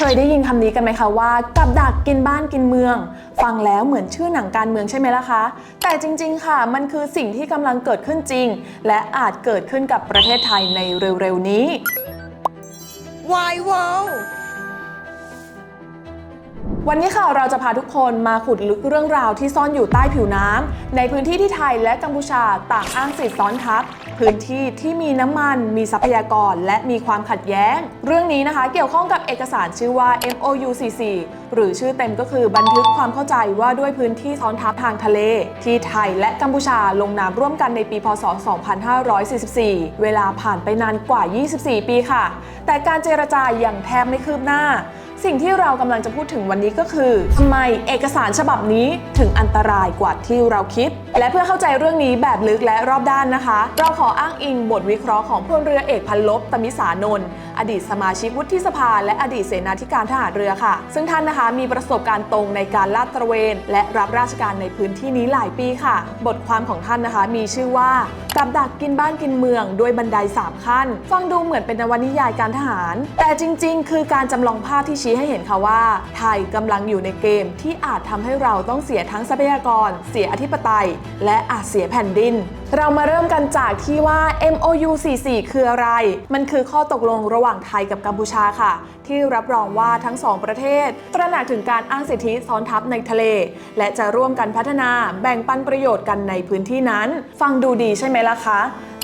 เคยได้ยินคำนี้กันไหมคะว่ากับดักกินบ้านกินเมือง ฟังแล้วเหมือนชื่อหนังการเมืองใช่ไหมล่ะคะ แต่จริงๆค่ะมันคือสิ่งที่กำลังเกิดขึ้นจริง และอาจเกิดขึ้นกับประเทศไทยในเร็วๆนี้ Why wow วันนี้ค่ะเราจะพาทุกคนมาขุดลึกเรื่องราวที่ซ่อนอยู่ใต้ผิวน้ำในพื้นที่ที่ไทยและกัมพูชาต่างอ้างสิทธิ์ซ้อนทับ พื้นที่ที่มีน้ำมัน มีทรัพยากร และมีความขัดแย้ง เรื่องนี้นะคะเกี่ยวข้องกับเอกสารชื่อว่า MOUCC หรือชื่อเต็มก็คือบันทึกความเข้าใจว่าด้วยพื้นที่ซ้อนทับทางทะเล ที่ไทยและกัมพูชาลงนามร่วมกันในปีพศ 2544 เวลาผ่านไปนานกว่า 24 ปีค่ะ แต่การเจรจายังแทบไม่คืบหน้า สิ่งที่เรากำลังจะพูดถึงวันนี้ก็คือทำไมเอกสารฉบับนี้ถึงอันตรายกว่าที่เราคิด และเพื่อเข้าใจเรื่องนี้แบบลึกและรอบด้านนะคะ เราขออ้างอิงบทวิเคราะห์ของพลเรือเอกพันลบตมิสานนท์อดีตสมาชิกวุฒิสภา และอดีตเสนาธิการทหารเรือค่ะ ซึ่งท่านนะคะมีประสบการณ์ตรงในการลาดตระเวน และรับราชการในพื้นที่นี้หลายปีค่ะ บทความของท่านนะคะมีชื่อว่า กับดักกินบ้านกินเมือง ด้วยบันไดสามขั้น ฟังดูเหมือนเป็นนวนิยายการทหาร แต่จริง ๆ คือการจำลองภาพที่ชี้ให้เห็นค่ะว่า ไทยกำลังอยู่ในเกมที่อาจทำให้เราต้องเสียทั้งทรัพยากร เสียอธิปไตย และอาจเสียแผ่นดินเรามาเริ่มกันจากที่ว่า MOU 44 คืออะไร มันคือข้อตกลงระหว่างไทยกับกัมพูชาค่ะ ที่รับรองว่าทั้งสองประเทศ ตระหนักถึงการอ้างสิทธิซ้อนทับในทะเล และจะร่วมกันพัฒนาแบ่งปันประโยชน์กันในพื้นที่นั้น ฟังดูดีใช่ไหมล่ะคะ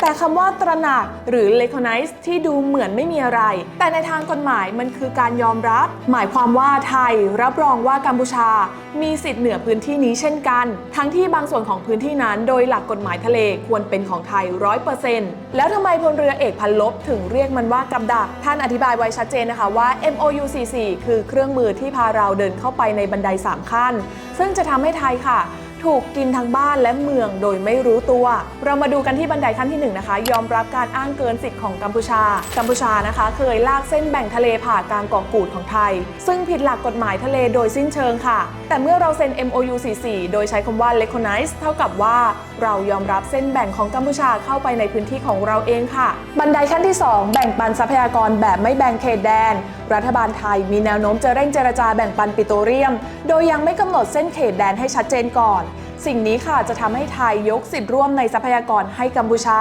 แต่คำว่าตระหนักหรือ recognize ที่ดูเหมือนไม่มีอะไร แต่ในทางกฎหมายมันคือการยอมรับ หมายความว่าไทยรับรองว่ากัมพูชา มีสิทธิ์เหนือพื้นที่นี้เช่นกัน ทั้งที่บางส่วนของพื้นที่นั้น โดยหลักกฎหมายทะเลควรเป็นของไทย100%แล้วทำไมพลเรือเอกพันลบถึงเรียกมันว่ากับดัก ท่านอธิบายไว้ชัดเจนนะคะว่า MOU 44คือเครื่องมือที่พาเราเดินเข้าไปในบันไดสามขั้น ซึ่งจะทำให้ไทยค่ะ ถูกกินทั้งบ้านและเมืองโดยไม่รู้ตัว เรามาดูกันที่บันไดขั้นที่1นนะคะ ยอมรับการอ้างเกินสิทธิ์ของกัมพูชา กัมพูชานะคะ เคยลากเส้นแบ่งทะเลผ่ากลางเกาะกูดของไทย ซึ่งผิดหลักกฎหมายทะเลโดยสิ้นเชิงค่ะ แต่เมื่อเราเซ็น MOU 44 โดยใช้คำว่า recognize เท่ากับว่าเรายอมรับเส้นแบ่งของกัมพูชาเข้าไปในพื้นที่ของเราเองค่ะ บันไดขั้นที่ 2 แบ่งปันทรัพยากรแบบไม่แบ่งเขตแดน รัฐบาลไทยมีแนวโน้มจะเร่งเจรจาแบ่งปันปิโตรเลียม โดยยังไม่กำหนดเส้นเขตแดนให้ชัดเจนก่อน สิ่งนี้ค่ะจะทำให้ไทยยกสิทธิ์ร่วมในทรัพยากรให้กัมพูชา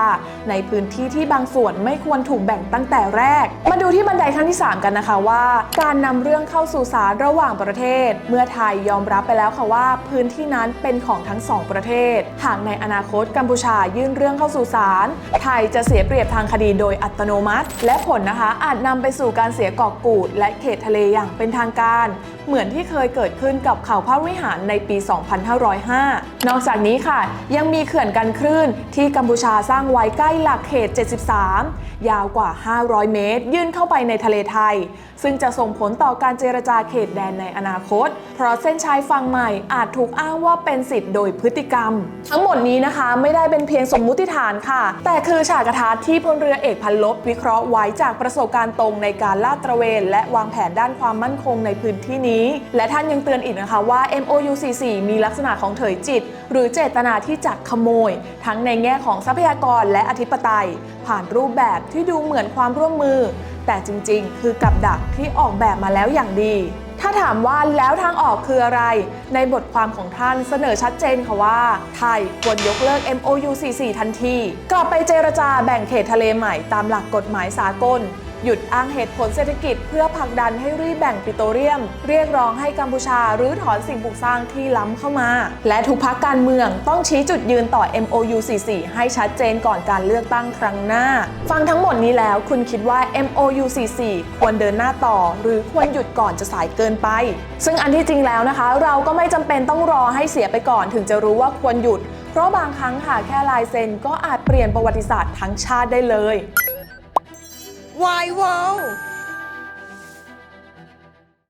ในพื้นที่ที่บางส่วนไม่ควรถูกแบ่งตั้งแต่แรก มาดูที่บันไดขั้นที่ 3 กันนะคะว่า การนำเรื่องเข้าสู่ศาลระหว่างประเทศ เมื่อไทยยอมรับไปแล้วค่ะว่าพื้นที่นั้นเป็นของทั้งสองประเทศ หากในอนาคตกัมพูชายื่นเรื่องเข้าสู่ศาลไทยจะเสียเปรียบทางคดีโดยอัตโนมัติ และผลนะคะอาจนำไปสู่การเสียเกาะกูดและเขตทะเลอย่างเป็นทางการ เหมือนที่เคยเกิดขึ้นกับเขาพระวิหารในปี 2505 นอกจากนี้ค่ะ ยังมีเขื่อนกันคลื่นที่กัมพูชาสร้างไว้ใกล้หลักเขต 73 ยาวกว่า 500 เมตร ยื่นเข้าไปในทะเลไทย ซึ่งจะส่งผลต่อการเจรจาเขตแดนในอนาคต เพราะเส้นชายฝั่งใหม่อาจถูกอ้างว่าเป็นสิทธิ์โดยพฤติกรรม ทั้งหมดนี้นะคะไม่ได้เป็นเพียงสมมุติฐานค่ะ แต่คือฉากทัศน์ที่พลเรือเอกพันลบวิเคราะห์ไว้จากประสบการณ์ตรงในการลาดตระเวน และวางแผนด้านความมั่นคงในพื้นที่นี้และท่านยังเตือนอีกนะคะว่า MOU 44มีลักษณะของเถยจิต หรือเจตนาที่จะขโมย ทั้งในแง่ของทรัพยากรและอธิปไตย ผ่านรูปแบบที่ดูเหมือนความร่วมมือ แต่จริงๆ คือกับดักที่ออกแบบมาแล้วอย่างดีถ้าถามว่าแล้วทางออกคืออะไร ในบทความของท่านเสนอชัดเจนค่ะว่า ไทยควรยกเลิก MOU 44 ทันที กลับไปเจรจาแบ่งเขตทะเลใหม่ตามหลักกฎหมายสากล หยุดอ้างเหตุผลเศรษฐกิจ เพื่อผลักดันให้รีบแบ่งปิโตรเลียม เรียกร้องให้กัมพูชารื้อถอนสิ่งปลูกสร้างที่ล้ำเข้ามา และทุกพักการเมืองต้องชี้จุดยืนต่อ MOU 44 ให้ชัดเจนก่อนการเลือกตั้งครั้งหน้า ฟังทั้งหมดนี้แล้วคุณคิดว่า MOU 44 ควรเดินหน้าต่อ หรือควรหยุดก่อนจะสายเกินไป ซึ่งอันที่จริงแล้วนะคะ เราก็ไม่จำเป็นต้องรอให้เสียไปก่อนถึงจะรู้ว่าควรหยุด เพราะบางครั้งค่ะแค่ลายเซ็นก็อาจเปลี่ยนประวัติศาสตร์ทั้งชาติได้เลย Why, whoa!